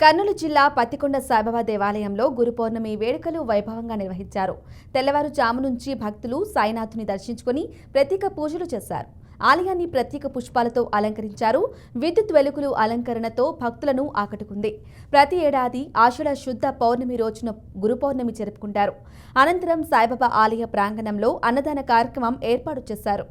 కర్నూలు జిల్లా పత్తికొండ సాయిబాబా దేవాలయంలో గురు పౌర్ణమి వేడుకలు వైభవంగా నిర్వహించారు. తెల్లవారుజాము నుంచి భక్తులు సాయినాథుని దర్శించుకుని ప్రత్యేక పూజలు చేశారు. ఆలయాన్ని ప్రత్యేక పుష్పాలతో అలంకరించారు. విద్యుత్ వెలుగులు అలంకరణతో భక్తులను ఆకట్టుకుంది. ప్రతి ఏడాది ఆషాఢ శుద్ధ పౌర్ణమి రోజున గురు పౌర్ణమి జరుపుకుంటారు. అనంతరం సాయిబాబా ఆలయ ప్రాంగణంలో అన్నదాన కార్యక్రమం ఏర్పాటు చేశారు.